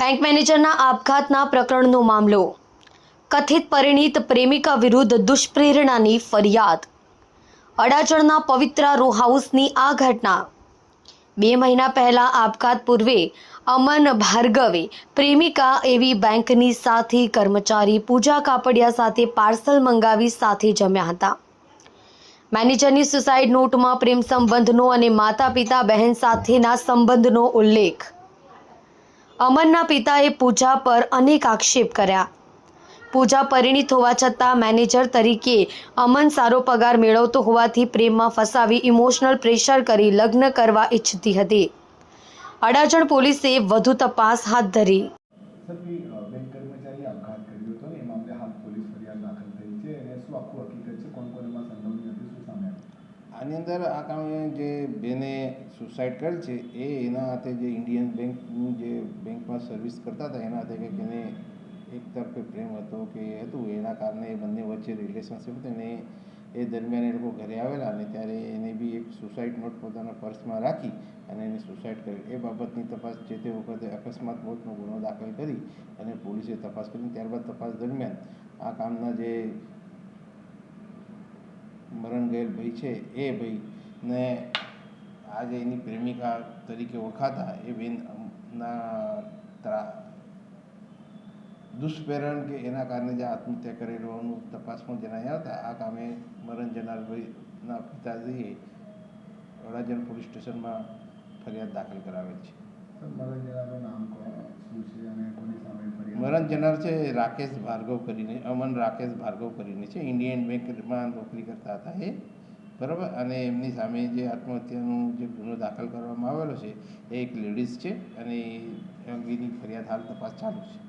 Bank મેનેજરના આપઘાતના પ્રકરણનો મામલો. કથિત પરિણીત પ્રેમિકા વિરુદ્ધ દુષ્પ્રેરણાની ફરિયાદ. અડાજણના પવિત્રા રો હાઉસની આ ઘટના. બે મહિના પહેલા આપઘાત પૂર્વે અમન ભાર્ગવે પ્રેમિકા એવી બેંકની સાથી કર્મચારી પૂજા કાપડિયા સાથે પાર્સલ મંગાવી સાથે જમ્યા હતા. મેનેજરની સુસાઇડ નોટમાં પ્રેમ સંબંધનો અને માતા પિતા બહેન સાથેના સંબંધનો ઉલ્લેખ. અમનના પિતાએ પૂજા પર અનેક આક્ષેપ કર્યા. પૂજા પરિણીત હોવા છતાં મેનેજર તરીકે અમન સારો પગાર મેળવતો હોવાથી પ્રેમમાં ફસાવી ઇમોશનલ પ્રેશર કરી લગ્ન કરવા ઈચ્છતી હતી. અડાજણ પોલીસે વધુ તપાસ હાથ ધરી સર કોઈ અ, બેંક કર્મચારી આપઘાત કર્યો હતો ને એ મામલે હાલ પોલીસ ફરિયાદ દાખલ થઈ છે અને શું આખું હકીકત છે? કોણ કોણ સંડોવણી હતી શું સામે આની અંદર આ કામે જે બેને સુસાઇડ કરેલ છે, એ એના હાથે જે ઇન્ડિયન બેંકનું જે બેંકમાં સર્વિસ કરતા હતા, એના હાથે કંઈક એને એક તરફે પ્રેમ હતો કે હતું. એના કારણે એ બંને વચ્ચે રિલેશનશિપ હતું અને એ દરમિયાન એ લોકો ઘરે આવેલા અને ત્યારે એને બી એક સુસાઇડ નોટ પોતાના પર્સમાં રાખી અને એને સુસાઇડ કરી એ બાબતની તપાસ જે તે વખતે અકસ્માત મોતનો ગુનો દાખલ કરી અને પોલીસે તપાસ કરી. ત્યારબાદ તપાસ દરમિયાન આ કામના જે મરણ ગયેલ ભાઈ છે, એ ભાઈને આજે એની પ્રેમિકા તરીકે ઓળખાતા એ બેનના ત્રા દુષ્પ્રેરણ કે એના કારણે જે આત્મહત્યા કરેલું તપાસમાં જણાયા હતા આ કામે મરણ જનાર ભાઈના પિતાજીએ વડાજન પોલીસ સ્ટેશનમાં ફરિયાદ દાખલ કરાવેલ છે સર મરણ જનારનું નામ કોણ શું છે અને કોની સામે ફરિયાદ જનાર છે રાકેશ ભાર્ગવ કરીને, અમન રાકેશ ભાર્ગવ કરીને છે. ઇન્ડિયન બેંકમાં નોકરી કરતા હતા એ. બરાબર? અને એમની સામે જે આત્મહત્યાનો જે ગુનો દાખલ કરવામાં આવેલો છે, એ એક લેડીઝ છે અને અંગેની ફરિયાદ હાલ તપાસ ચાલુ છે.